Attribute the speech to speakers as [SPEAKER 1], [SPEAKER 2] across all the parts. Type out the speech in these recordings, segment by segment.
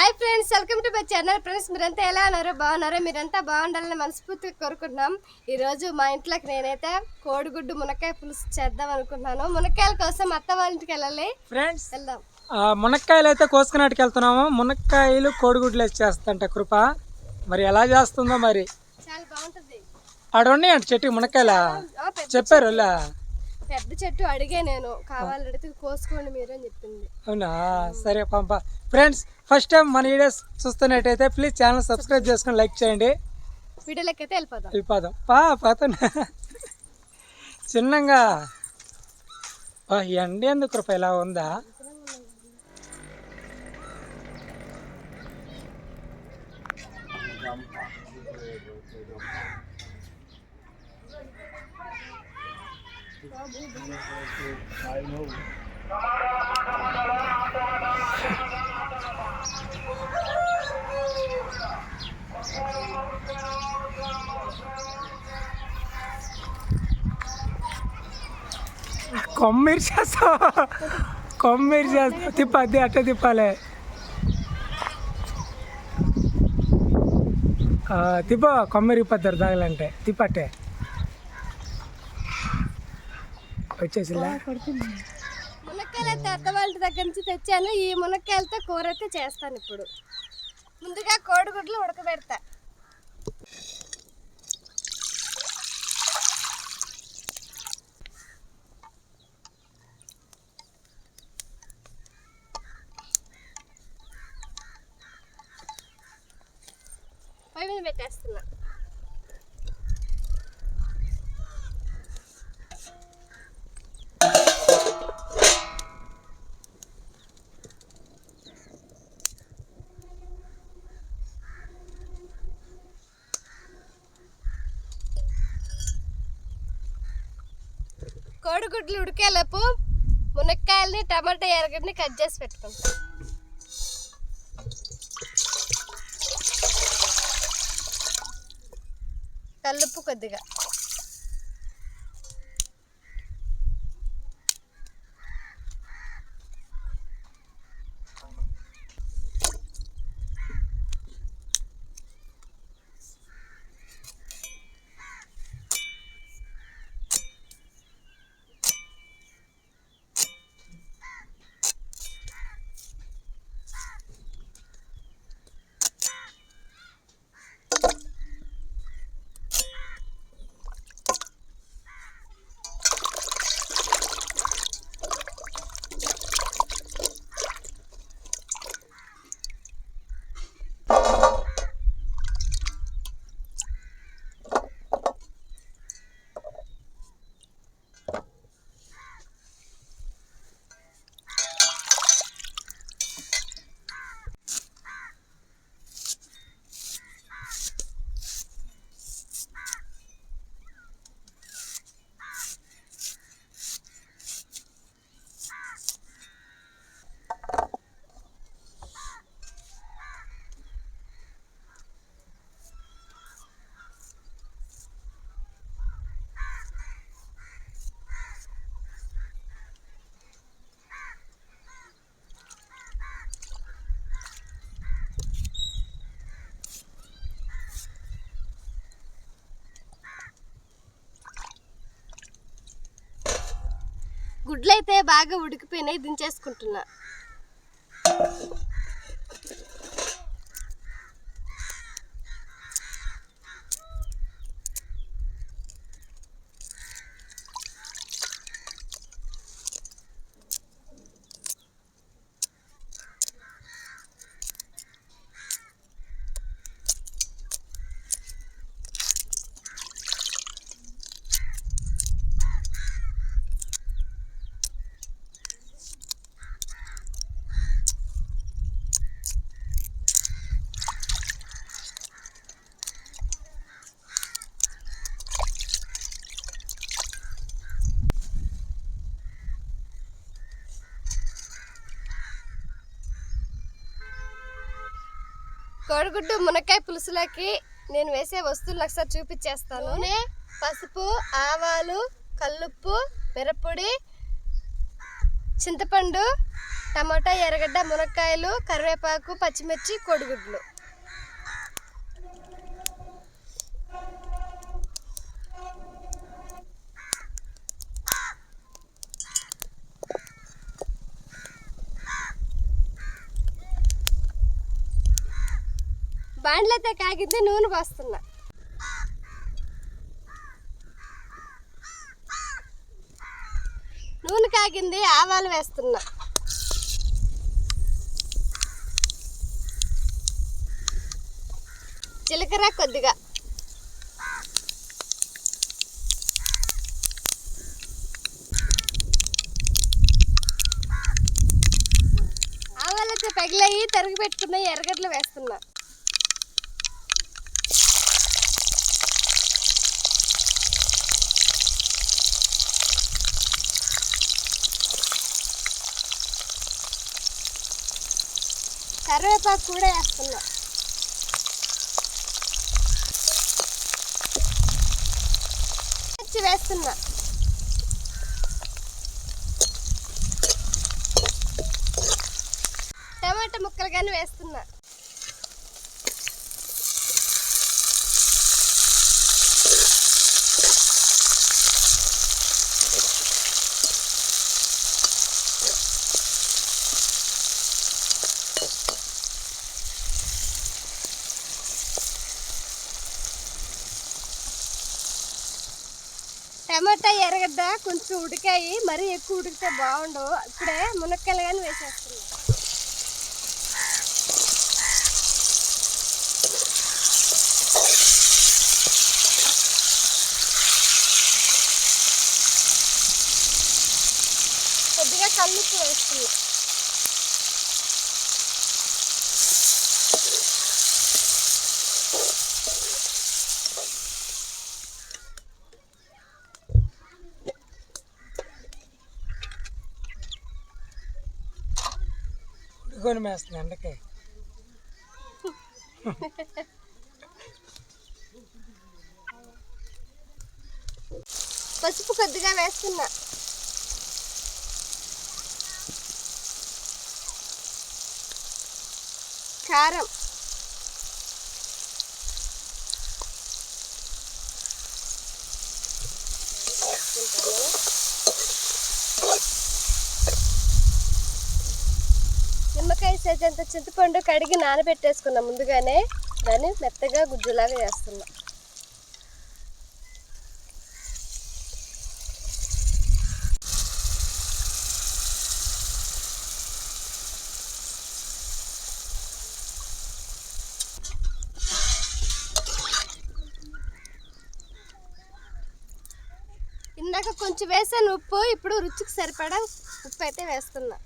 [SPEAKER 1] Hi friends welcome to my channel. Friends మీరంతా ఎలా ఉన్నారు? బాగున్నారో? మీరంతా బాగుండాలని మనస్ఫూర్తిగా కోరుకుంటున్నాం. ఈరోజు మా ఇంట్లోకి నేనైతే కోడిగుడ్డు మునక్కాయ పులుసు చేద్దాం అనుకుంటున్నాను. మునక్కాయల కోసం అత్త వాళ్ళ ఇంటికి వెళ్ళాలి.
[SPEAKER 2] ఫ్రెండ్స్
[SPEAKER 1] వెళ్దాం.
[SPEAKER 2] మునక్కాయలు అయితే కోసుకున్నట్టుకు వెళ్తున్నాము. మునక్కాయలు కోడిగుడ్లు వేసి చేస్తంట కృప. మరి ఎలా చేస్తుందో మరి?
[SPEAKER 1] చాలా బాగుంటుంది.
[SPEAKER 2] ఆడ ఉన్నాయంట చెట్టు మునక్కాయల? చెప్పారు
[SPEAKER 1] పెద్ద చెట్టు అడిగే నేను. కావాలంటే కోసుకోండి మీరు అని చెప్పింది.
[SPEAKER 2] అవునా? సరే పంప. ఫ్రెండ్స్ ఫస్ట్ టైం మన వీడియోస్ చూస్తున్నట్టయితే ప్లీజ్ ఛానల్ సబ్స్క్రైబ్ చేసుకొని లైక్ చేయండి.
[SPEAKER 1] వీడియోలోకి అయితే వెళ్ళిపోదాం.
[SPEAKER 2] వెళ్ళిపోదాం. పా చిన్నగా. ఎండ ఎందుకు కృప ఇలా ఉందా? కొమ్మిరి చేస్తావు కొమ్మిరి చేస్తావు తిప్పద్ది అట్ట తిప్పాలి. తిప్ప కొమ్మిరి పద్దరు తాగలంటే. తిప్పట్టే వచ్చేసిందా
[SPEAKER 1] మునక్కాయలు అయితే అత్త వాళ్ళ దగ్గర నుంచి తెచ్చాను. ఈ మునక్కాయలతో కూర అయితే చేస్తాను ఇప్పుడు. ముందుగా కోడిగుడ్లు ఉడకబెడతాను కోడిగుడ్లు ఉడికేలోపు మునక్కాయల్ని టమాటా ఎరగడ్ని కట్ చేసి పెట్టుకుంటాం. కలుపు కొద్దిగా. గుడ్లు అయితే బాగా ఉడికిపోయినాయి దించేసుకుంటున్నా. కోడిగుడ్డు మునక్కాయ పులుసులకి నేను వేసే వస్తువులు ఒకసారి చూపించేస్తాను. నూనె పసుపు ఆవాలు కల్లుప్పు మిరప్పొడి చింతపండు టమాటా ఎర్రగడ్డ మునక్కాయలు కరివేపాకు పచ్చిమిర్చి కోడిగుడ్లు. బాండ్లైతే కాగింది నూనె పోస్తున్నా. నూనె కాగింది ఆవాలు వేస్తున్నా. జీలకర్ర కొద్దిగా. ఆవాలైతే పగిలాయి తరిగి పెట్టుకున్న ఎర్రగడ్డలు వేస్తున్నా. కరివేపాకు కూడా వేస్తున్నా. మిర్చి వేస్తున్నా. టమాటా ముక్కలు కానీ వేస్తున్నా. టమాటా ఎర్రగడ్డ కొంచెం ఉడికాయి. మరీ ఎక్కువ ఉడికితే బాగుండవు. ఇప్పుడే మునక్కాయలు కానీ వేసేస్తున్నా కొద్దిగా కల్లుప్పు వేస్తున్నా
[SPEAKER 2] ఉడుకొని మేస్తుంది ఎండకి.
[SPEAKER 1] పసుపు కొద్దిగా వేస్తున్నా. కారం. నిమ్మకాయ చింతపండు కడిగి నానబెట్టేసుకున్నాం ముందుగానే. దాన్ని మెత్తగా గుజ్జులాగా వేస్తున్నాం. ఇందాక కొంచెం వేసాను ఉప్పు ఇప్పుడు రుచికి సరిపడా ఉప్పు అయితే వేస్తున్నా.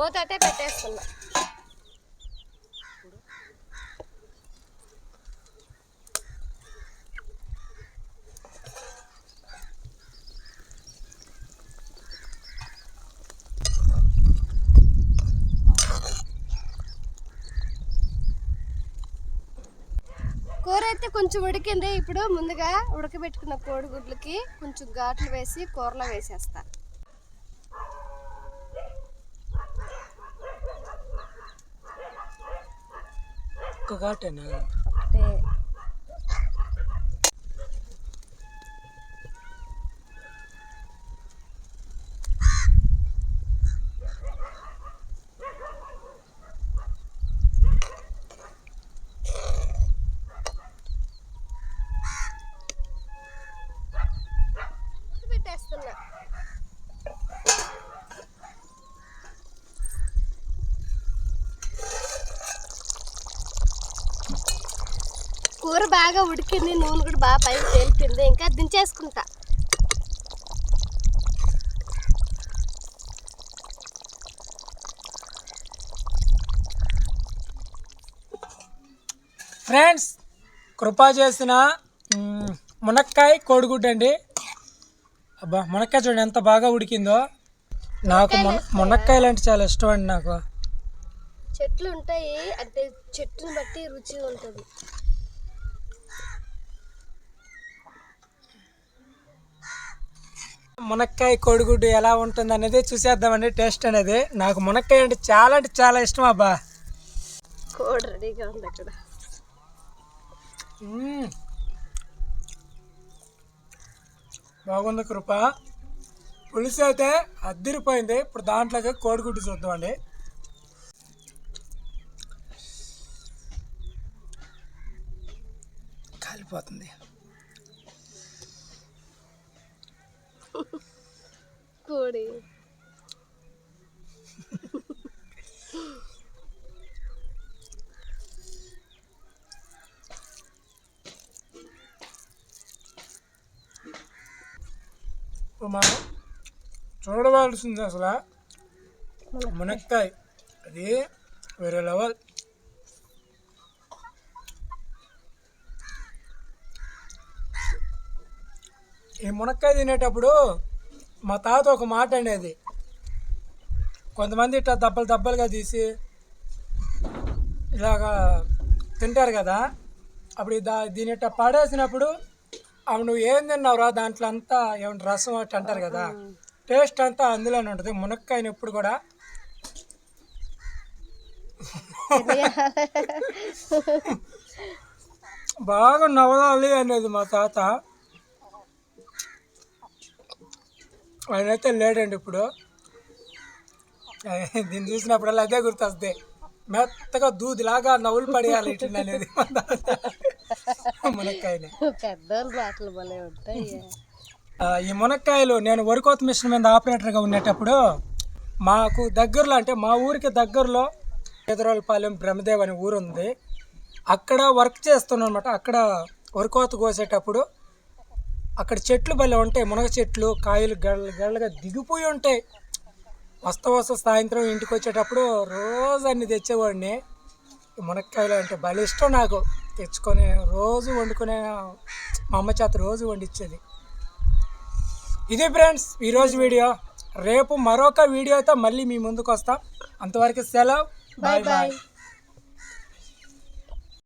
[SPEAKER 1] మూత అయితే పెట్టేస్తున్నా. కూర అయితే కొంచెం ఉడికింది. ఇప్పుడు ముందుగా ఉడకబెట్టుకున్న కోడిగుడ్లకి కొంచెం ఘాట్లు వేసి కూరలో వేసేస్తా.
[SPEAKER 2] ఒక్క ఘాటేనా
[SPEAKER 1] ఒకటే కూర బాగా ఉడికింది నూనె కూడా బాగా పైకి తేలిపోయింది. ఇంకా దించేసుకుంటా.
[SPEAKER 2] ఫ్రెండ్స్ కృపా చేసిన మునక్కాయ కోడిగుడ్డు అండి. అబ్బా మునక్కాయ చూడండి ఎంత బాగా ఉడికిందో. నాకు మున మునక్కాయలు అంటే చాలా ఇష్టం అండి నాకు.
[SPEAKER 1] చెట్లు ఉంటాయి అంటే చెట్టుని బట్టి రుచి ఉంటుంది.
[SPEAKER 2] మునక్కాయ కోడిగుడ్డు ఎలా ఉంటుంది అనేది చూసేద్దామండి. టేస్ట్ అనేది నాకు మునక్కాయ అంటే చాలా అంటే చాలా ఇష్టం అబ్బా.
[SPEAKER 1] కోడి రెడీగా ఉంది అక్కడ.
[SPEAKER 2] బాగుంది కృప. పులుసు అయితే అద్దిరిపోయింది. ఇప్పుడు దాంట్లోకి కోడిగుడ్డు చూద్దామండి. కాలిపోతుంది.
[SPEAKER 1] కోడి.
[SPEAKER 2] మనం చూడవలసింది అసలు. మునక్కాయ. అది వేరే లెవెల్. ఈ మునక్కాయ తినేటప్పుడు మా తాత ఒక మాట అనేది కొంతమంది ఇట్లా దబ్బలు దబ్బలుగా తీసి ఇలాగా తింటారు కదా అప్పుడు దా దీని ఇట్లా పడేసినప్పుడు అవి నువ్వు ఏం తిన్నావురా దాంట్లో అంతా ఏమంటే రసం అట్లా అంటారు కదా టేస్ట్ అంతా అందులోనే ఉంటుంది. మునక్కాయని ఎప్పుడు కూడా బాగా నవ్వాలి అనేది మా తాత. ఆయనైతే లేడండి ఇప్పుడు. దీన్ని చూసినప్పుడల్లా అదే గుర్తొస్తుంది. మెత్తగా దూదిలాగా నవ్వులు పడేయాలి ఇట్లా అనేది. మా తాత మునక్కాయని.
[SPEAKER 1] పెద్దోళ్ళు మాటలు భలే ఉంటాయి.
[SPEAKER 2] ఆ, ఈ మునక్కాయలు నేను వరికోత మిషన్ మీద ఆపరేటర్గా ఉండేటప్పుడు మాకు దగ్గరలో అంటే మా ఊరికి దగ్గరలో ఎదురోలపాలెం బ్రహ్మదేవ్ అనే ఊరు ఉంది అక్కడ వర్క్ చేస్తున్నాను అనమాట అక్కడ వరికోత కోసేటప్పుడు అక్కడ చెట్లు భలే ఉంటాయి. మునగ చెట్లు కాయలు గళ్ళ గళ్ళగా దిగిపోయి ఉంటాయి. వస్తా వస్తా సాయంత్రం ఇంటికి వచ్చేటప్పుడు రోజు అన్ని తెచ్చేవాడిని. మునక్కాయలు అంటే భలే ఇష్టం నాకు. తెచ్చుకొని రోజు వండుకునే మా అమ్మ చేత రోజు వండిచ్చేది. ఇది ఫ్రెండ్స్ ఈరోజు వీడియో. రేపు మరొక వీడియోతో మళ్ళీ మీ ముందుకు వస్తాం అంతవరకు సెలవు. Bye bye.